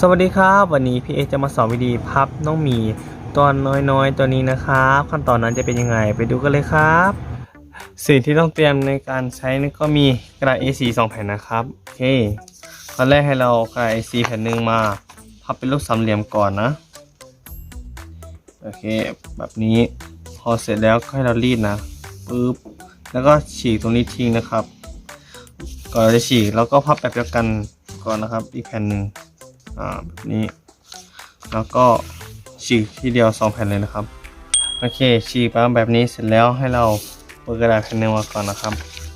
สวัสดีครับ วันนี้พี่เอจะมาสอนวิธีพับน้องหมีตัวน้อยๆ ตัวนี้นะครับขั้นตอนนั้นจะเป็นยังไงไปดูกันเลยครับ สิ่งที่ต้องเตรียมในการใช้นี่ก็มีกระดาษ A4 2แผ่นนะครับโอเคตอนแรกให้เรากระดาษ A4 แผ่นหนึ่งมา พับเป็นรูปสามเหลี่ยมก่อนนะโอเค แบบนี้พอเสร็จแล้วก็ให้เรารีดนะปึ๊บแล้วก็ฉีกตรงนี้ทิ้งนะครับ ก่อนจะฉีกแล้วก็พับแบบเดียวกันก่อนนะครับอีกแผ่นหนึ่ง อ่าแบบนี้ แล้วก็ฉีกทีเดียวสองแผ่นเลยนะครับ โอเคฉีกไปแบบนี้เสร็จแล้วให้เราเปิดกระดาษแผ่นหนึ่งมาก่อนนะครับ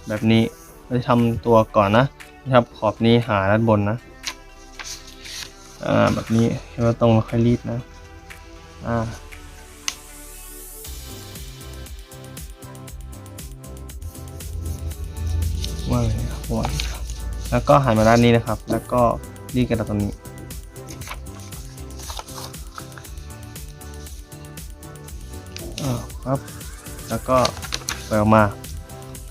แบบนี้เราจะทำตัวก่อนนะนะครับขอบนี้หาด้านบนนะอ่าแบบนี้ให้เราตรงแล้วค่อยรีดนะอ่าว่าไงครับว่าแล้วก็หันมาด้านนี้นะครับ แล้วก็รีดกระดาษตรงนี้ อ่าครับแล้วก็เปิดออกมา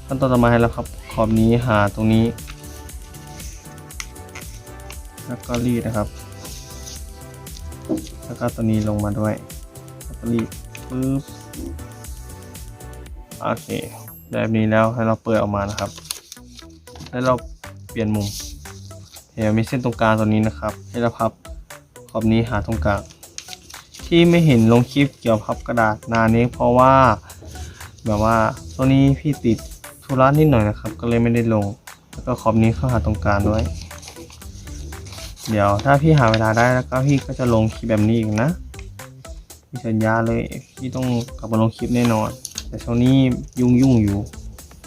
ขั้นตอนต่อมาให้เราครับ ขอบนี้หาตรงนี้ แล้วก็รีดนะครับ แล้วก็ตัวนี้ลงมาด้วยแล้วก็รีดปึ๊บโอเคแบบนี้แล้วให้เราเปิดออกมานะครับแล้เราเปลี่ยนมุมเห็นมีเส้นตรงกลางตัวนี้นะครับ ให้เราพับขอบนี้หาตรงกลาง ที่ไม่เห็นลงคลิปเกี่ยวกับพับกระดาษนานนี้เพราะว่า แบบว่าตัวนี้พี่ติดธุระนิดหน่อยนะครับ ก็เลยไม่ได้ลง แล้วก็ขอบนี้เข้าหาตรงกลางด้วย เดี๋ยวถ้าพี่หาเวลาได้แล้วก็พี่ก็จะลงคลิปแบบนี้อีกนะพี่สัญญาเลยพี่ต้องกลับมาลงคลิปแน่นอน แต่ช่วงนี้ยุ่งยุ่งอยู่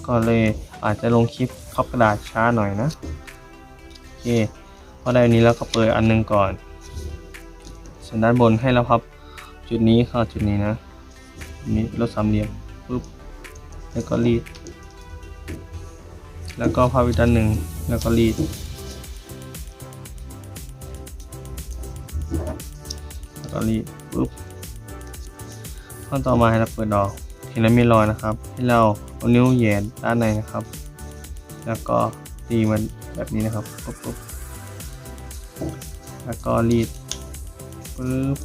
ก็เลยอาจจะลงคลิปพับกระดาษช้าหน่อยนะโอเคพอได้อันนี้แล้วก็เปิดอันหนึงก่อน ส่วนด้านบนให้เราพับ จุดนี้เข้าจุดนี้นะนี้ลดสามเหลี่ยมปุ๊บแล้วก็รีด แล้วก็พับอีกด้านหนึ่งแล้วก็รีด แล้วก็รีดปุ๊บขั้นต่อมาให้เราเปิดดอกเห็นแล้วมีรอยนะครับ ให้เราเอานิ้วแหย่ด้านในนะครับ แล้วก็ตีมันแบบนี้นะครับปุ๊บปุ๊บแล้วก็รีด ปึ๊บ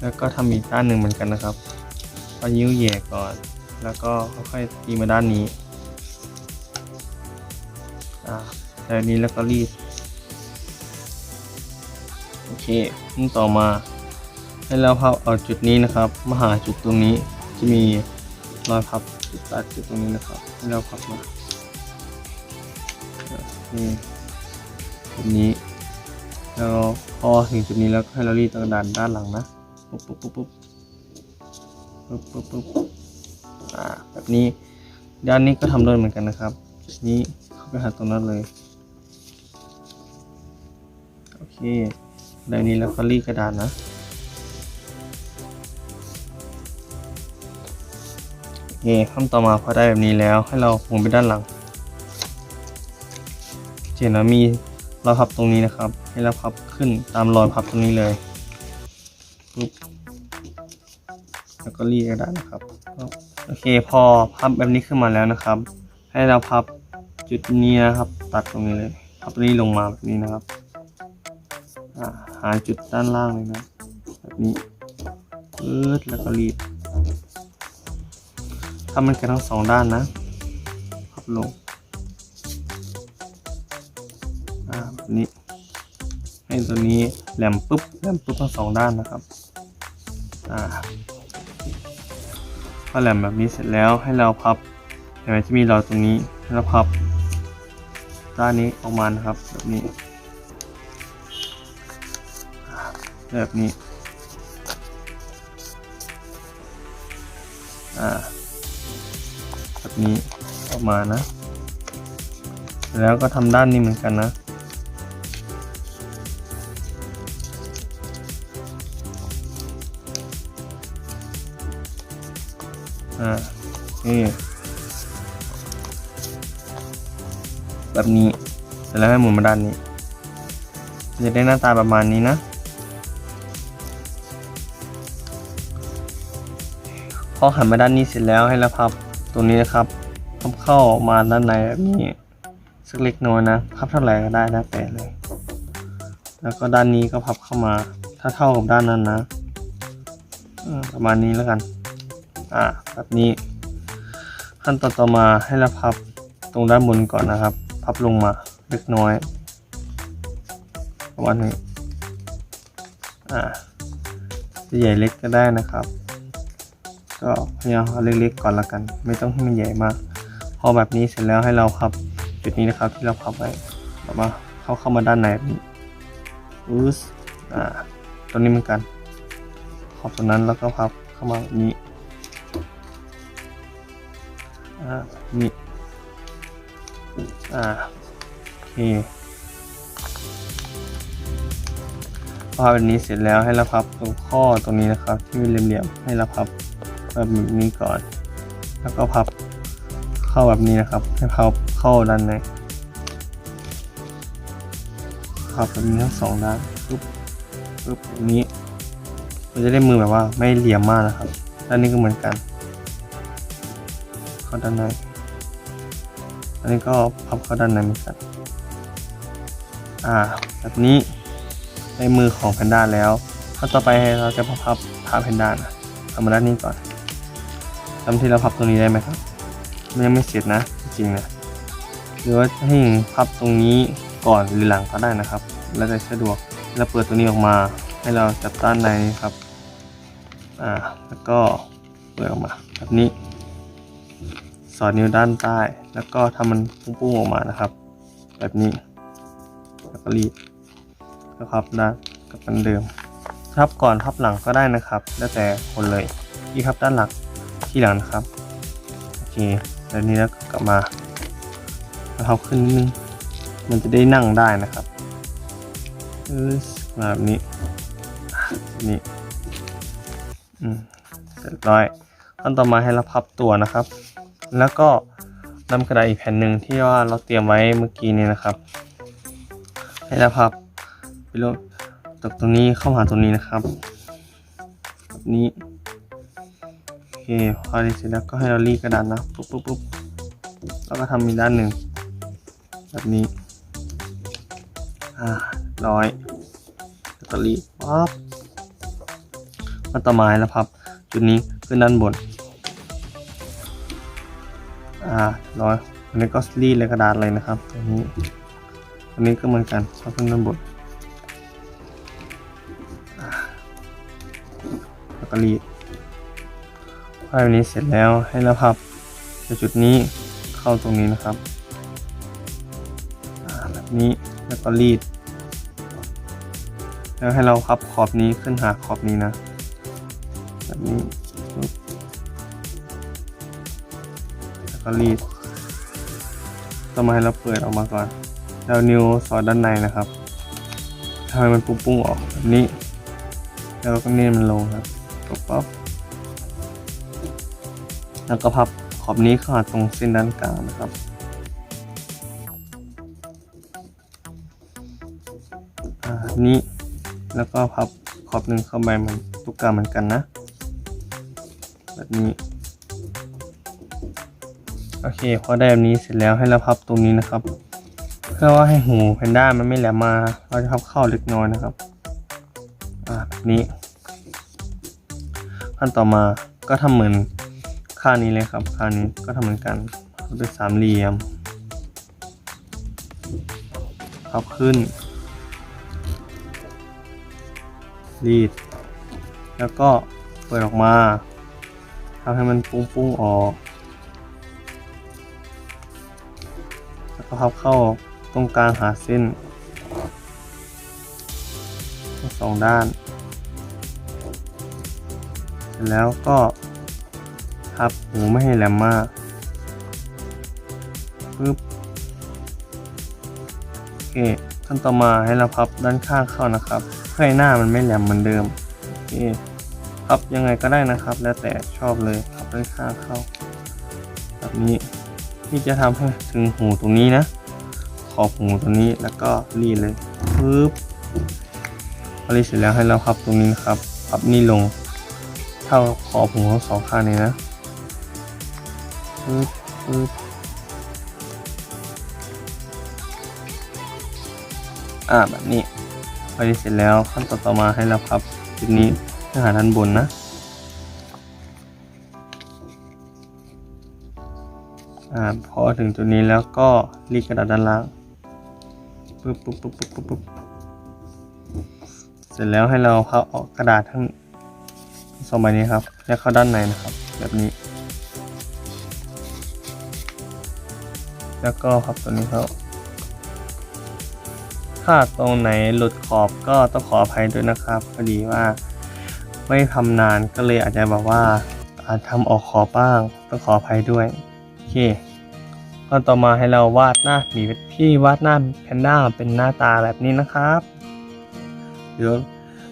แล้วก็ทำอีกด้านหนึ่งเหมือนกันนะครับเอานิ้วแหย่ก่อน แล้วก็ค่อยๆตีมาด้านนี้อ่าแบบนี้แล้วก็รีดโอเคขั้นต่อมา ให้เราพับเอาจุดนี้นะครับ มาหาจุดตรงนี้จะมีรอยพับจุดตัดจุดตรงนี้นะครับ ให้เราพับมาอ่านี่จุดนี้ แล้วพอถึงจุดนี้แล้วให้เรารีดตรงด้านด้านหลังนะปุ๊บปุ๊บปุ๊บปุ๊บปุ๊บปุ๊บปุ๊บอ่าแบบนี้ด้านนี้ก็ทำด้วยเหมือนกันนะครับจุดนี้เข้าไปหาตรงนั้นเลยโอเคด้านนี้แล้วก็รีดกระดานนะโอเคขั้นต่อมาพอได้แบบนี้แล้วให้เราหมุนไปด้านหลังเห็นแล้วมีเรอยพับตรงนี้นะครับให้เราพับขึ้นตามรอยพับตรงนี้เลยปุ๊บแล้วก็รีดกระดาษนะครับโอเคพอพับแบบนี้ขึ้นมาแล้วนะครับ ให้เราพับจุดนี้นะครับ ตัดตรงนี้เลยพับตรงนี้ลงมาแบบนี้นะครับหาจุดด้านล่างเลยนะแบบนี้ปื๊ดแล้วก็รีดทำมันกันทั้งสองด้านนะพับลงอ่าแบบนี้ ให้ตัวนี้แหลมปุ๊บแหลมปุ๊บทั้งสองด้านนะครับอ่าพอแหลมแบบนี้เสร็จแล้วให้เราพับเห็นไหมที่มีรอยตรงนี้ให้เราพับด้านนี้ออกมานะครับแบบนี้ แบบนี้อ่าแบบนี้ออกมานะ แล้วก็ทำด้านนี้เหมือนกันนะ อ่านี่แบบนี้เสร็จแล้วให้หมุนมาด้านนี้ จะได้หน้าตาประมาณนี้นะ พอหันมาด้านนี้เสร็จแล้วให้เราพับตรงนี้นะครับพับเข้ามาด้านในแบบนี้สักเล็กน้อยนะพับเท่าไหร่ก็ได้แล้วแต่เลย แล้วก็ด้านนี้ก็พับเข้ามา ถ้าเท่ากับด้านนั้นนะประมาณนี้แล้วกัน อ่าแบบนี้ขั้นตอนต่อมาให้เราพับตรงด้านบนก่อนนะครับ พับลงมาเล็กน้อยประมาณนี้อ่าจะใหญ่เล็กก็ได้นะครับ ก็พยายามเอาเล็กๆก่อนละกัน ไม่ต้องให้มันใหญ่มาก พอแบบนี้เสร็จแล้วให้เราพับจุดนี้นะครับที่เราพับไว้แบบว่าเข้าเข้ามาด้านในนี้อืสอ่าตรงนี้เหมือนกัน ขอบตรงนั้นแล้วก็พับเข้ามาแบบนี้ อ่าแบบนี่อ่าโอเคพอแบบนี้เสร็จแล้วให้เราพับตรงข้อตรงนี้นะครับ ที่มีเหลี่ยมๆให้เราพับแบบนี้ก่อน แล้วก็พับเข้าแบบนี้นะครับ ให้พับเข้าด้านในพับแบบนี้ทั้งสองด้านปุ๊บปุ๊บแบบนี้มันจะได้มือแบบว่าไม่เหลี่ยมมากนะครับด้านนี้ก็เหมือนกัน เข้าด้านใน อันนี้ก็พับเข้าด้านในเหมือนกัน อ่า แบบนี้ในมือของแพนด้าแล้วขั้นต่อไปเราจะพับพับผ้าแพนด้านะทำมาด้านนี้ก่อนทำที่เราพับตรงนี้ได้ไหมครับ มันยังไม่เสร็จนะ จริงนะหรือว่าให้พับตรงนี้ก่อนหรือหลังก็ได้นะครับ แล้วแต่สะดวกเราเปิดตัวนี้ออกมาให้เราจับด้านในครับ อ่า แล้วก็เปิดออกมาแบบนี้ อดนิ้วด้านใต้ แล้วก็ทำมันปุ้งๆออกมานะครับ แบบนี้ แล้วก็รีดก็พับด้านกับมือนเดิมพับก่อนพับหลังก็ได้นะครับ แล้วแต่คนเลยที่พับด้านหลังที่หลังนะครับโอเคแล้วนี้แล้วกลับมาแล้วพับขึ้นนิดนึงมันจะได้นั่งได้นะครับมาแบบนี้นี้อืมเสร็จเรียบร้อยขั้นต่อมาให้เราพับตัวนะครับ แล้วก็นำกระดาษอีกแผ่นหนึ่งที่ว่าเราเตรียมไว้เมื่อกี้นี้นะครับ ให้เราพับไปลงตกตรงนี้เข้าหาตรงนี้นะครับแบบนี้โอเคพอดีเสร็จแล้วก็ให้เรารีกระดาษนะปุ๊บปุ๊บปุ๊บแล้วก็ทำอีกด้านหนึ่งแบบนี้อ่าร้อยแล้วก็รีดปั๊บมาต่อมาให้เราพับ จุดนี้ขึ้นด้านบน อ่าร้อยอันนี้ก็รีดเลยกระดาษเลยนะครับตรงนี้อันนี้ก็เหมือนกันชอบขึ้นด้านบนอ่าแล้วก็รีดพอแบบนี้เสร็จแล้วให้เราพับจากจุดนี้เข้าตรงนี้นะครับอ่าแบบนี้แล้วก็รีด แล้วให้เราพับขอบนี้ขึ้นหาขอบนี้นะแบบนี้ ก็รีดต่อมาให้เราเปิดออกมาก่อนแล้วนิ้วสอดด้านในนะครับทำให้มันปุ้งออกแบบนี้ แล้วก็เน้นมันลงครับปุ๊บปั๊บแล้วก็พับขอบนี้เข้าหาตรงเส้นด้านกลางนะครับอ่านี้แล้วก็พับขอบหนึ่งเข้าไปมันตุ๊กตาเหมือนกันนะ แบบนี้ โอเคพอได้แบบนี้เสร็จแล้วให้เราพับตรงนี้นะครับ เพื่อว่าให้หูแพนด้ามันไม่แหลมมา เราจะพับเข้าเล็กน้อยนะครับอ่าแบบนี้ขั้นต่อมาก็ทำเหมือนข้างนี้เลยครับข้างนี้ก็ทำเหมือนกันเป็นสามเหลี่ยมพับขึ้น รีด แล้วก็เปิดออกมาทำให้มันปุ้งๆออก แล้วก็พับเข้าตรงกลางหาเส้นสองด้าน เสร็จแล้วก็พับหูไม่ให้แหลมมากปึ๊บโอเคขั้นต่อมาให้เราพับด้านข้างเข้านะครับเพื่อให้หน้ามันไม่แหลมเหมือนเดิมโอเคพับยังไงก็ได้นะครับ แล้วแต่ชอบเลยพับด้านข้างเข้า แบบนี้ ที่จะทำให้ถึงหูตรงนี้นะ ขอบหูตรงนี้แล้วก็รีดเลยปึ๊บพอรีดเสร็จแล้วให้เราพับตรงนี้นะครับพับนี่ลง เท่าขอบหูทั้งสองข้างเลยนะปึ๊บปึ๊บอ่าแบบนี้พับนี้เสร็จแล้วขั้นตอนต่อมาให้เราพับจุดนี้เพื่อหาด้านบนนะ อพอถึงจุดนี้แล้วก็รีดกระดาษด้านล่างปึ๊บปึ๊บปึ๊บปึ๊บปึ๊บปึ๊บเสร็จแล้วให้เราพับออกกระดาษทั้งสองใบนี้ครับแล้วเข้าด้านในนะครับ แบบนี้ แล้วก็พับตัวนี้เข้าถ้าตรงไหนหลุดขอบก็ต้องขออภัยด้วยนะครับพอดีว่าไม่ทำนานก็เลยอาจจะแบบว่าอาจทำออกขอบบ้างต้องขออภัยด้วย โอเค ขั้นต่อมาให้เราวาดหน้าหมีพี่วาดหน้าแพนด้าเป็นหน้าตาแบบนี้นะครับเดี๋ยว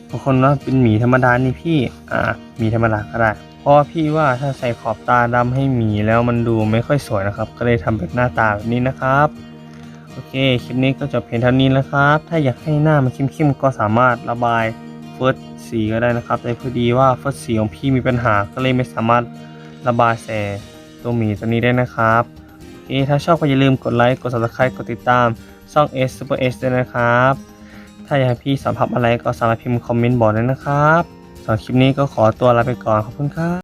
บางคนว่าเป็นหมีธรรมดานี่พี่อ่าหมีธรรมดาก็ได้เพราะพี่ว่าถ้าใส่ขอบตาดำให้หมีแล้วมันดูไม่ค่อยสวยนะครับ ก็เลยทำเป็นหน้าตาแบบนี้นะครับโอเคคลิปนี้ก็จบเพียงเท่านี้แล้วครับ ถ้าอยากให้หน้ามันเข้มๆก็สามารถระบายเฟิร์สสีก็ได้นะครับ แต่พอดีว่าเฟิร์สสีของพี่มีปัญหาก็เลยไม่สามารถระบายแสตัวหมีตัวนี้ได้นะครับ โอถ้าชอบก็อย่าลืมกดไลค์ กด subscribe กดติดตามช่อง S Super S ด้วยนะครับ ถ้าอยากให้พี่สัมผัสอะไรก็สามารถพิมพ์คอมเมนต์บอกได้นะครับสำหรับคลิปนี้ก็ขอตัวลาไปก่อนขอบคุณครับ